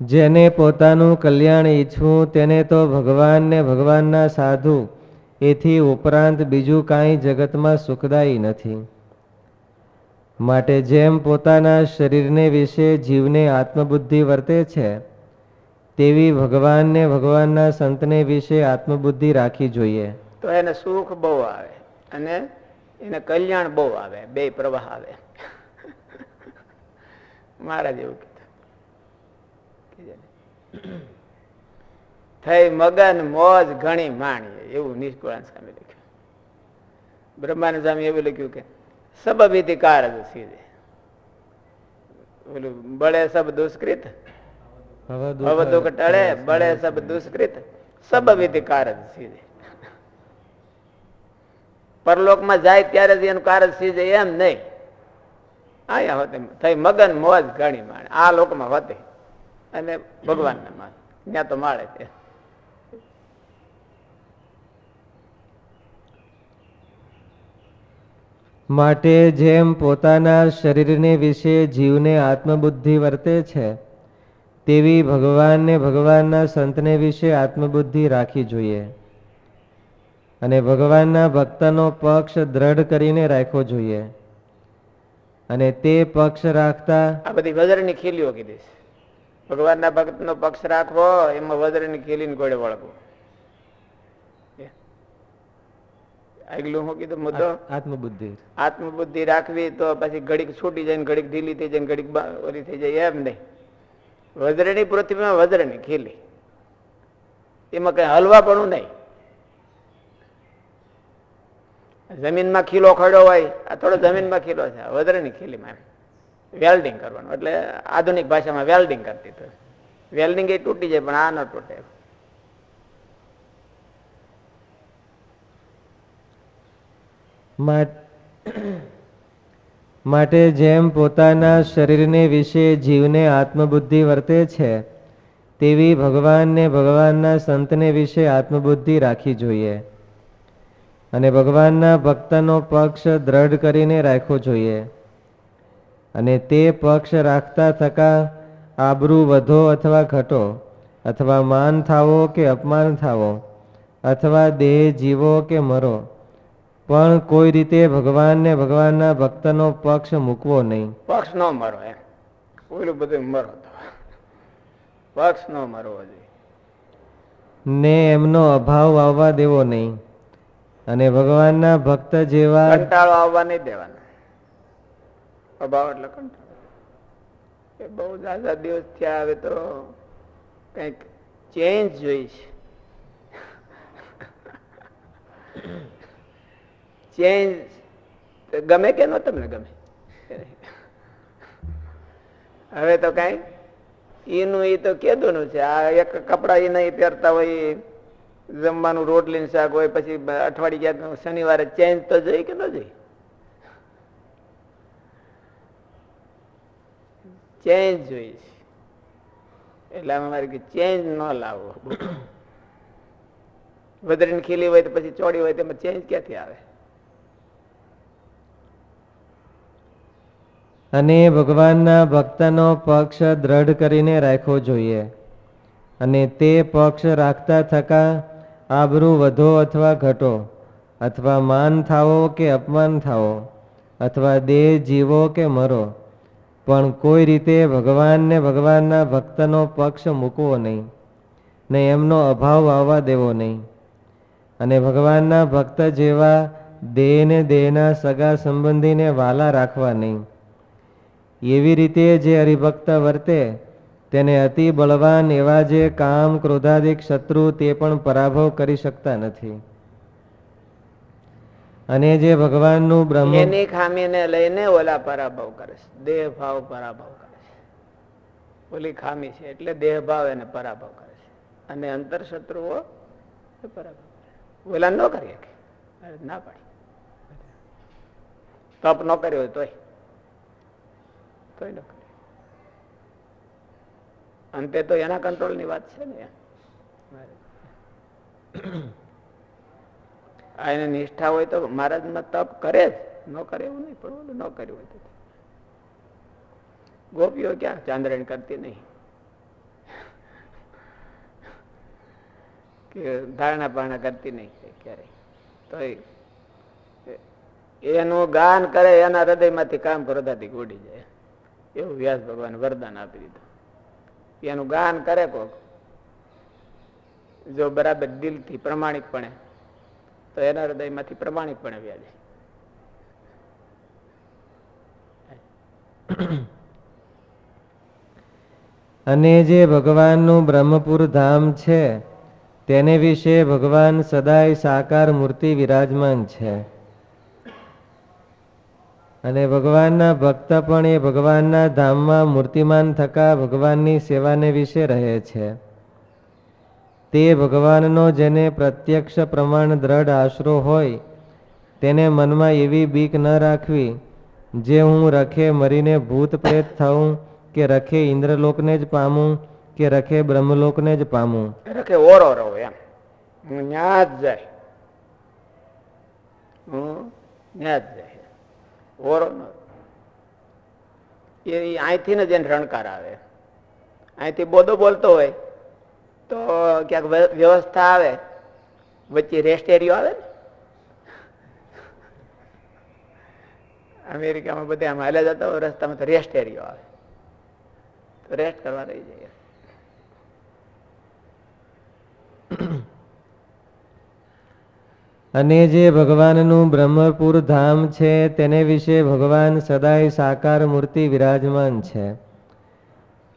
જેને પોતાનું કલ્યાણ ઈચ્છવું તેને તો ભગવાન ને ભગવાનના સાધુ. એથી ઉપરાંત બીજું કાંઈ જગતમાં સુખદાયી નથી. માટે જેમ પોતાના શરીરને વિશે જીવને આત્મબુદ્ધિ વર્તે છે, તેવી ભગવાનને ભગવાનના સંતને વિશે આત્મબુદ્ધિ રાખી જોઈએ. તો એને સુખ બહુ આવે અને એને કલ્યાણ બહુ આવે, બે પ્રવાહ આવે. મહારાજ એવું કીધું થઈ મગન, મોજ ઘણી માણીએ, એવું નિષ્કુળાન સામે લખ્યું. બ્રહ્માનંદ સ્વામી એવું લખ્યું કે સબ વિધિકાર જ સીધે. ઓલું, બળે સબ દુષ્કૃત દુઃખ ટળે, બળે સબ દુષ્કૃત સબ વિધિકાર જ સીધે. પરલોકમાં જાય ત્યારે જ એનું કારજ સીધે એમ નહીં. આયા હોતે થઈ મગન, મોજ ઘણી માણે. આ લોકમાં હોતે. અને ભગવાનને માન ત્યાં તો માળે છે. માટે જેમ પોતાના શરીરને વિશે જીવને આત્મબુદ્ધિ વર્તે છે તેવી ભગવાનને ભગવાનના સંતને વિશે આત્મબુદ્ધિ રાખવી જોઈએ. અને ભગવાનના ભક્તનો પક્ષ દ્રઢ કરીને રાખવો જોઈએ. અને તે પક્ષ રાખતા આ બધી વજ્રની ખીલીઓ કીધી છે. ભગવાનના ભક્તનો પક્ષ રાખવો એમાં વજ્રની ખીલીને ગોળે વળગવું. આગલું હું કીધું મુદ્દો? આત્મબુદ્ધિ. આત્મબુદ્ધિ રાખવી તો પછી ઘડીક છૂટી જાય ઘડીક ઢીલી થઈ જાય ઘડીક ઓલી થઈ જાય એમ નહીં. વજ્રની પૃથ્વીમાં વજ્રની ખીલી એમાં કઈ હલવા પણ નહીં. જમીનમાં ખીલો ખડ્યો હોય આ થોડો જમીનમાં ખીલો છે વજ્રની ખીલીમાં એમ. વેલ્ડિંગ કરવાનું. એટલે આધુનિક ભાષામાં વેલ્ડિંગ કરતી તો વેલ્ડિંગ એ તૂટી જાય, પણ આ ન તૂટે. માટે જેમ પોતાના શરીરને વિશે જીવને આત્મબુદ્ધિ વર્તે છે, તેવી ભગવાનને ભગવાનના સંતને વિશે આત્મબુદ્ધિ રાખવી જોઈએ. અને ભગવાનના ભક્તનો પક્ષ દ્રઢ કરીને રાખવો જોઈએ. અને તે પક્ષ રાખતા થકા આબરૂ વધો અથવા ઘટો અથવા માન થાવો કે અપમાન થાવો અથવા દેહ જીવો કે મરો પણ કોઈ રીતે ભગવાનને ભગવાનના ભક્તનો પક્ષ મૂકવો નહીં. પક્ષ ન મરો એમ. ઓલું બધું મરો પક્ષ ન મરવો જોઈએ. ને એમનો અભાવ આવવા દેવો નહીં. અને ભગવાનના ભક્ત જેવા કંટાળો આવવા નહીં દેવાનો. અભાવ એટલે કંટાળો એ બહુ દાદા દિવસ થયા હવે તો કંઈક ચેન્જ જોઈશ ચેન્જ ગમે કે ન તમને ગમે. હવે તો કઈ એનું એ તો કેદું છે. આ એક કપડા એ નહીં પહેરતા હોય જમવાનું રોટલી શાક હોય, પછી અઠવાડિયે શનિવારે ચેન્જ તો જોઈ કે ન જોઈ? ચેન્જ જોઈએ છે. એટલે અમે મારે ચેન્જ ન લાવો. વધરીને ખીલી હોય તો પછી ચોડી હોય તેમાં ચેન્જ ક્યાંથી આવે? અને ભગવાનના ભક્તનો પક્ષ દ્રઢ કરીને રાખવો જોઈએ. અને તે પક્ષ રાખતા થકા આબરૂ વધો અથવા ઘટો, અથવા માન થાવો કે અપમાન થાવો અથવા દેહ જીવો કે મરો પણ કોઈ રીતે ભગવાનને ભગવાનના ભક્તનો પક્ષ મૂકવો નહીં, ને એમનો અભાવ આવવા દેવો નહીં. અને ભગવાનના ભક્ત જેવા દેહને દેહના સગા સંબંધીને વાલા રાખવા નહીં. એવી રીતે જે હરિભક્ત વર્તે, તેને અતિ બળવાન એવા જે કામ, ક્રોધાદિક શત્રુ તે પણ પરાભવ કરી શકતા નથી. અને જે ભગવાનનું બ્રહ્મ એની ખામીને લઈને ઓલા પરાભવ કરે છે. દેહ ભાવ પરાભવ કરે છે. ઓલી ખામી છે એટલે દેહ ભાવ એને પરાભવ કરે છે. અને અંતર શત્રુઓ પરાભવ ઓલા ન કરી શકે. ના પાડી. તપ ન કર્યો હોય તોય. તોય ન કરે અંતે તો એના કંટ્રોલની વાત છે ને એને નિષ્ઠા હોય તો મહારાજમાં તપ કરે જ. ન કરે એવું નહીં, પણ ન કર્યું હોય ગોપીઓ ક્યાં ચાંદ્રણ કરતી નહીં? કે ધારણા પારણા કરતી નહીં ક્યારે તો એનું ગાન કરે, એના હૃદયમાંથી કામ ક્રોધાથી ઉડી જાય. એવું વ્યાસ ભગવાન વરદાન આપી દીધું. એનું ગાન કરે કોક. જો બરાબર દિલથી, પ્રમાણિકપણે તો એના હૃદયમાંથી પ્રમાણિકપણે વ્યાજ અને જે ભગવાનનું બ્રહ્મપુર ધામ છે, તેને વિશે ભગવાન સદાય સાકાર મૂર્તિ વિરાજમાન છે. અને ભગવાનના ભક્ત પણ એ ભગવાનના ધામમાં મૂર્તિમાન થકા ભગવાનની સેવાને વિશે રહે છે. તે ભગવાનનો જેને પ્રત્યક્ષ પ્રમાણ દ્રઢ આશરો હોય, તેને મનમાં એવી બીક ન રાખવી, જે હું રખે મરીને ભૂત પ્રેત થઉં, કે રખે ઇન્દ્રલોકને જ પામું, કે રખે બ્રહ્મલોકને જ પામું. રખે ઓરો રહો એમ. હું ન્યા જ જાય. હું ન્યા જ જાય. ઓરો એ અહીંથી ને જેને રણકાર આવે. અહીંથી બોધો બોલતો હોય તો ક્યાંક વ્યવસ્થા આવે. વચ્ચે રેસ્ટ એરિયો આવે ને? અમેરિકામાં બધા આમ હાલ્યા જતા હોય, રસ્તામાં તો રેસ્ટ એરિયો આવે. તો રેસ્ટ કરવા રહી જાય. અને જે ભગવાનનું બ્રહ્મપુર ધામ છે, તેને વિશે ભગવાન સદાય સાકાર મૂર્તિ વિરાજમાન છે.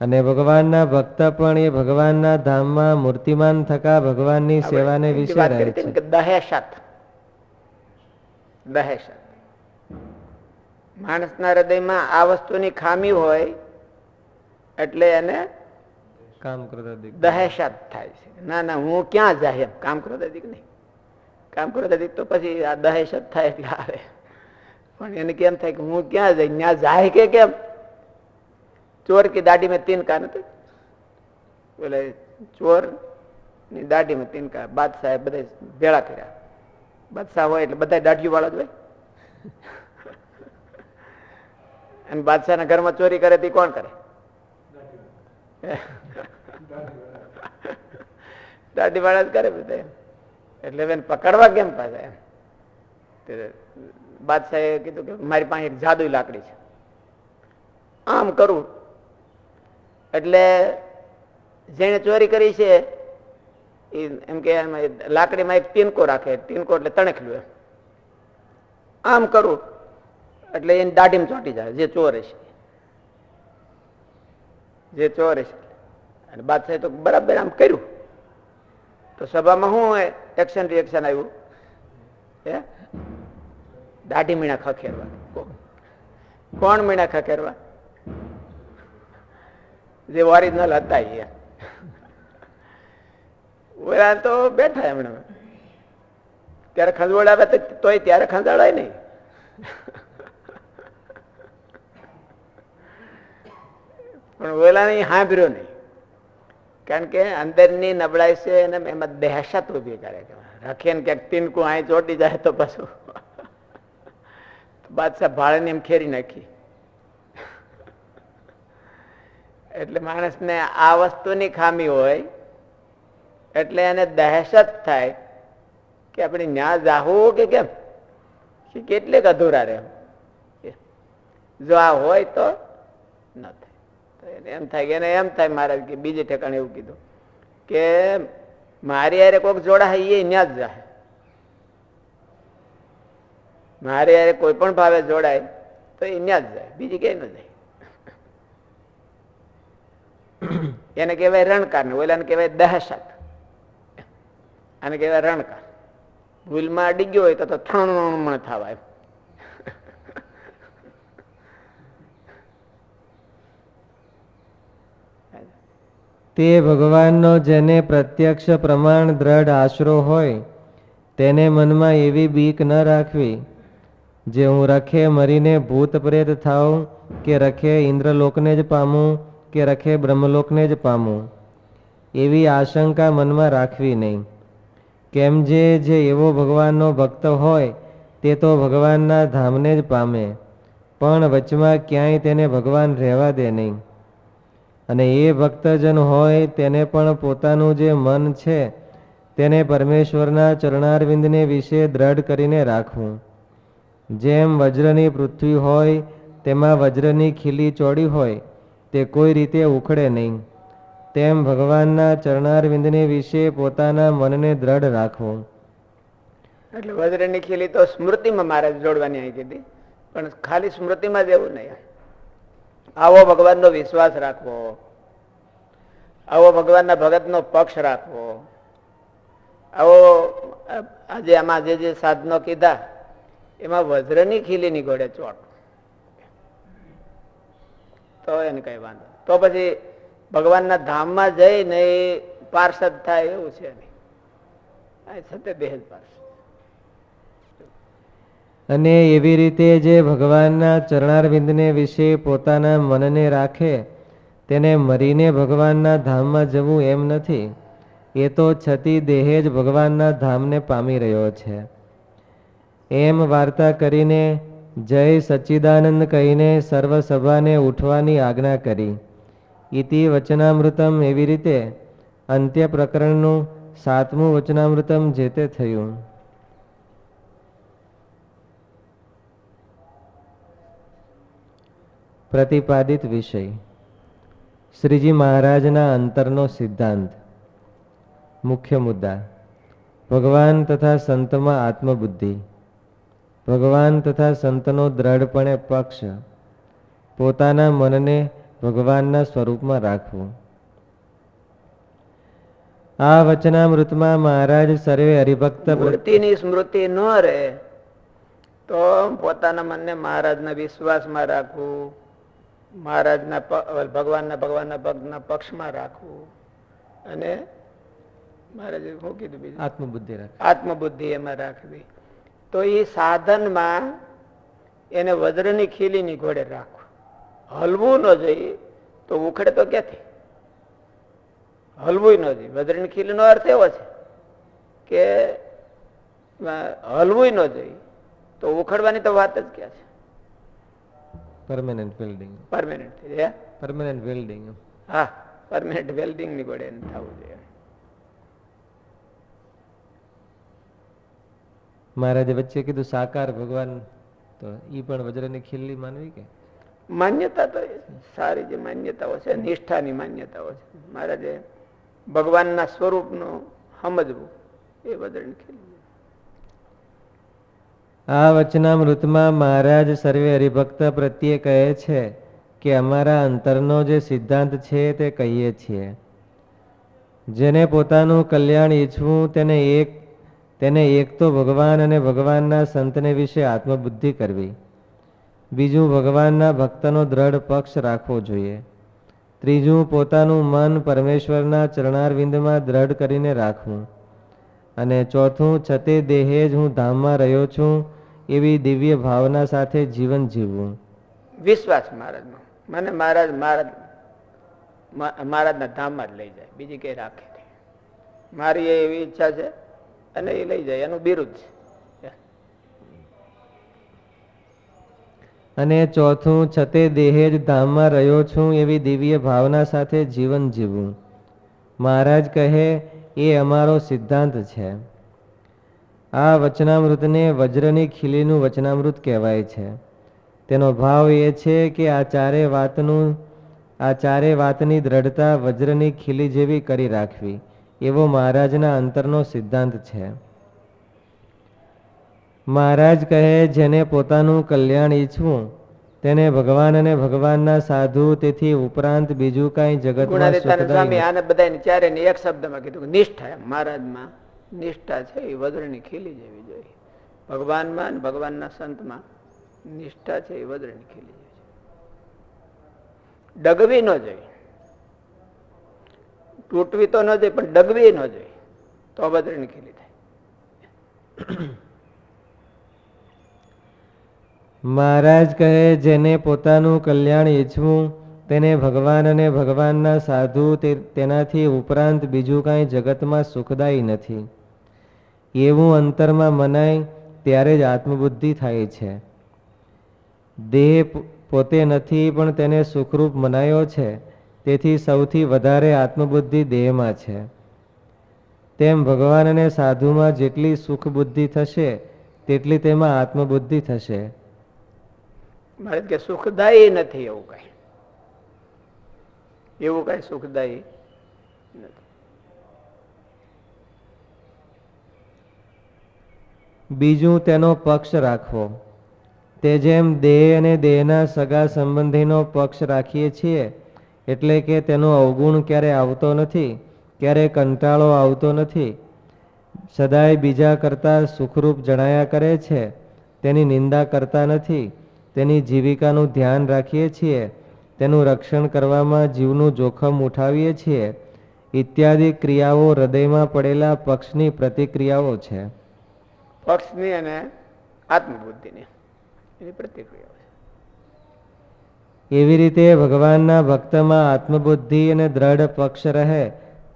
અને ભગવાનના ભક્ત પણ એ ભગવાનના ધામમાં મૂર્તિમાન થકા ભગવાનની સેવાને વિશે રહે કરી છે. દહેશત. દહેશત. માણસના હૃદયમાં આ વસ્તુની ખામી હોય એટલે એને કામ દહેશત થાય છે. ના ના હું ક્યાં જાય એમ કામ ક્રોધાદિક નહીં. કામ ક્રોધાદિક તો પછી આ દહેશત થાય એટલે આવે. પણ એને કેમ થાય કે હું ક્યાં જાય ત્યાં જાય કે કેમ? ચોર की दाढ़ी में तीन कान थे બોલે ચોર ની દાઢીમાં તીન કા બાદશાહ બધા ભેળા કર્યા બાદશાહ હોય એટલે બધા દાઢીઓ વાળા જ હોય અને બાદશાહના ઘરમાં ચોરી કરે તે કોણ કરે દાઢી વાળા જ કરે બધા એમ. એટલે હવે એને પકડવા કેમ પાછા એમ તે બાદશાહે કીધું કે મારી પાસે એક જાદુઈ લાકડી છે આમ કરું એટલે જેને ચોરી કરી છે એ એમ કે લાકડીમાં એક ટીનકો રાખે, ટીનકો એટલે તણખલું એમ. આમ કરું, એટલે એની દાઢીમાં ચોંટી જાય, જે ચોર છે. જે ચોર છે. અને બાદશાહ તો બરાબર આમ કર્યું. તો સભામાં શું એક્શન રિએક્શન આવ્યું? હે? દાઢી મીણા ખખેરવા. કોણ મીણા ખખેરવા? જે ઓરિજિનલ હતા એ. ઓલા તો બેઠા એમણે. ત્યારે ખંજવડાવે તો તોય ત્યારે ખંજાડાય નહીં. પણ ઓલા નહીં સાંભળ્યો નહીં. કારણ કે અંદરની નબળાઈ છે અને એમાં દહેશત ઊભી કરે કે રખે ને ક્યાંક તીનકું અહીં ચોટી જાય તો પાછું. બાદશાહ ભાડે એમ ખેરી નાખી. એટલે માણસને આ વસ્તુની ખામી હોય, એટલે એને દહેશત થાય કે આપણે ન્યા જાહું કે કેમ? કે કેટલેક અધૂરા રહે. જો આ હોય તો ન થાય. એમ થાય કે એને એમ થાય મહારાજ કે બીજે ઠેકાણે એવું કીધું કે મારી યારે કોઈક જોડા એ ન્યા જ જાય મારી હારે કોઈ પણ ભાવે જોડાય તો એ ન્યા જ જાય. બીજી ક્યાંય ન જાય. એને કહેવાય રણકાર ને ઓલાને કહેવાય દહશત. આને કહેવાય રણકાર. ભૂલમાં અડી ગયો હોય તો ત્રણ થવાય તે ભગવાનનો જેને પ્રત્યક્ષ પ્રમાણ દ્રઢ આશરો હોય, તેને મનમાં એવી બીક ન રાખવી. જે હું રખે મરીને ભૂત પ્રેત થાઉં કે રખે ઇન્દ્રલોકને જ પામું કે રખે બ્રહ્મલોકને જ પામું. એવી આશંકા મનમાં રાખવી નહીં. કેમ જે જે એવો ભગવાનનો ભક્ત હોય, તે તો ભગવાનના ધામને જ પામે. પણ વચમાં ક્યાંય તેને ભગવાન રહેવા દે નહીં. અને એ ભક્તજન હોય, તેને પણ પોતાનું જે મન છે, તેને પરમેશ્વરના ચરણારવિંદને વિશે દ્રઢ કરીને રાખવું. જેમ વજ્રની પૃથ્વી હોય, તેમાં વજ્રની ખીલી ચોડી હોય તે કોઈ રીતે ઉખડે નહીં. તેમ ભગવાનના ચરણારવિંદને વિશે પોતાના મનને દ્રઢ રાખવું. એટલે વજ્રની ખીલી તો સ્મૃતિમાં મહારાજ જોડવાની આવી કીધી. પણ ખાલી સ્મૃતિમાં જ એવું નહીં. આવો ભગવાનનો વિશ્વાસ રાખવો. આવો ભગવાનના ભગતનો પક્ષ રાખવો. આવો આજે આમાં જે જે સાધનો કીધા, એમાં વજ્રની ખીલીની ઘોડે ચોટ. તો એને કઈ વાંધો તો પછી ભગવાનના ધામમાં જઈને એ પાર્ષદ થાય એવું છે અને એવી રીતે જે ભગવાનના ચરણારવિંદને વિશે પોતાના મનને રાખે, તેને મરીને ભગવાનના ધામમાં જવું એમ નથી. એ તો છતી દેહે જ ભગવાનના ધામને પામી રહ્યો છે. એમ વાર્તા કરીને જય સચ્ચિદાનંદ કહીને સર્વ સભાને ઉઠવાની આજ્ઞા કરી. ઇતિ વચનામૃતમ એવી રીતે અંત્ય પ્રકરણનું સાતમું વચનામૃતમ જે તે થયું. પ્રતિપાદિત વિષય. શ્રીજી મહારાજના અંતરનો સિદ્ધાંત. મુખ્ય મુદ્દા. ભગવાન તથા સંતમાં આત્મબુદ્ધિ. ભગવાન તથા સંતનો દ્રઢપણે પક્ષ પોતાના મનને ભગવાનના સ્વરૂપમાં રાખવું. આ વચનામૃતમાં મહારાજ સર્વે હરિભક્ત મૂર્તિની સ્મૃતિ ન રહે તો પોતાના મનને મહારાજના વિશ્વાસમાં રાખવું મહારાજના ભગવાનના ભગવાનના ભક્તના પક્ષમાં રાખવું. અને મહારાજે શું કીધું બીજું? આત્મબુદ્ધિ રાખ આત્મબુદ્ધિ એમાં રાખવી. તો એ સાધનમાં એને વજ્રની ખીલીની ઘોડે રાખવું હલવું ન જોઈએ તો ઉખડે તો ક્યાંથી? હલવું ન જોઈએ. વજ્રની ખીલીનો અર્થ એવો છે કે હલવું ન જોઈએ તો ઉખડવાની તો વાત જ ક્યાં છે? Permanent building permanent permanent building હા પરમેનન્ટ વેલ્ડિંગની ઘોડે થવું જોઈએ. મહારાજે વચ્ચે કીધું સાકાર ભગવાન. તો ઈ પણ વજ્રની ખીલ્લી માનવી કે? માન્યતા તો સારી જે માન્યતાઓ છે નિષ્ઠાની માન્યતાઓ છે. મહારાજે ભગવાનના સ્વરૂપનું સમજવું એ વજન આ વચનામૃતમાં મહારાજ સર્વે હરિભક્ત પ્રત્યે કહે છે કે અમારા અંતરનો જે સિદ્ધાંત છે તે કહીએ છીએ. જેને પોતાનું કલ્યાણ ઈચ્છવું તેને એક તેને એક તો ભગવાન અને ભગવાનના સંતને વિશે આત્મબુદ્ધિ કરવી. બીજું, ભગવાનના ભક્તનો દ્રઢ પક્ષ રાખવો જોઈએ. ત્રીજું, પોતાનું મન પરમેશ્વરના ચરણારવિંદમાં દ્રઢ કરીને રાખવું. અને ચોથું, છતે દેહે જ હું ધામમાં રહ્યો છું, એવી દિવ્ય ભાવના સાથે જીવન જીવવું. વિશ્વાસ મહારાજનો. મને મહારાજ મહારાજ મહારાજના ધામમાં જ લઈ જાય. બીજી કઈ રાખે મારી એવી ઈચ્છા છે અને એ લઈ જાય, એનું બિરુદ અને ચોથું છતે દેહે જ ધામમાં રહ્યો છું, એવી દિવ્ય ભાવના સાથે જીવન જીવવું મહારાજ કહે, એ અમારો સિદ્ધાંત છે. આ વચનામૃતને વજ્રની ખીલીનું વચનામૃત કહેવાય છે. તેનો ભાવ એ છે કે આ ચારે વાતનું, આ ચારે વાતની દ્રઢતા વજ્રની ખીલી જેવી કરી રાખવી. એવો મહારાજના અંતરનો સિદ્ધાંત છે. મહારાજ કહે જેને પોતાનું કલ્યાણ ઈચ્છવું તેને ભગવાન અને ભગવાનના સાધુ તેથી ઉપરાંત બીજું કાંઈ જગતમાં સ્વામી આને બધાને ચારે એક શબ્દમાં કીધું નિષ્ઠા મહારાજમાં નિષ્ઠા છે એ વજ્રની ખીલી જેવી જોઈએ ભગવાનમાં અને ભગવાનના સંતમાં નિષ્ઠા છે એ વજ્રની ખીલી જેવી છે ડગવી ન જોઈએ તૂટવી તો ન જોઈએ, પણ ડગવી ન જોઈએ. તો વજ્રની ખીલી થાય મહારાજ કહે, જેને પોતાનું કલ્યાણ ઈચ્છવું, તેને ભગવાન અને ભગવાનના સાધુ તેનાથી ઉપરાંત બીજું કાંઈ જગતમાં સુખદાયી નથી. એવું અંતરમાં મનાય, ત્યારે જ આત્મબુદ્ધિ થાય છે. દેહ પોતે નથી, પણ તેને સુખરૂપ મનાયો છે. તેથી સૌથી વધારે આત્મબુદ્ધિ દેહમાં છે. તેમ ભગવાન અને સાધુમાં જેટલી સુખ બુદ્ધિ થશે તેટલી તેમાં આત્મબુદ્ધિ થશે. મારે કે સુખદાયી નથી એવું કઈ. એવું કઈ સુખદાયી નથી. બીજું તેનો પક્ષ રાખવો. તે જેમ દેહ અને દેહના સગા સંબંધીનો પક્ષ રાખીએ છીએ એટલે કે તેનો અવગુણ ક્યારે આવતો નથી, ક્યારે કંટાળો આવતો નથી. સદાય બીજા કરતાં સુખરૂપ જણાયા કરે છે, તેની નિંદા કરતા નથી, તેની જીવિકાનું ધ્યાન રાખીએ છીએ, તેનું રક્ષણ કરવામાં જીવનું જોખમ ઉઠાવીએ છીએ. ઇત્યાદિ ક્રિયાઓ હૃદયમાં પડેલા પક્ષની પ્રતિક્રિયાઓ છે. પક્ષની અને આત્મબુદ્ધિની એની પ્રતિક્રિયા છે. એવી રીતે ભગવાનના ભક્તમાં આત્મબુદ્ધિ અને દ્રઢ પક્ષ રહે,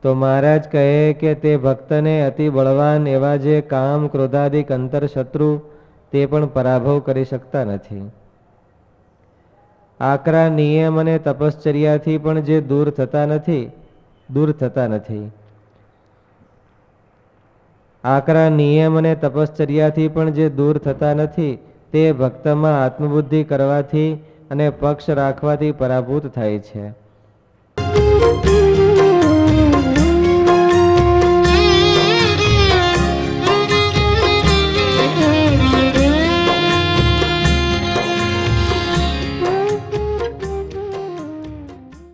તો મહારાજ કહે કે તે ભક્તને અતિ બળવાન એવા જે કામ ક્રોધાદિક અંતર શત્રુ તે પણ પરાભવ કરી શકતા નથી. આકરા નિયમ અને તપશ્ચર્યાથી પણ જે દૂર થતા નથી, દૂર થતા નથી. આકરા નિયમ અને તપશ્ચર્યાથી પણ જે દૂર થતા નથી, તે ભક્તમાં આત્મબુદ્ધિ કરવાથી અને પક્ષ રાખવાથી પરાભૂત થાય છે.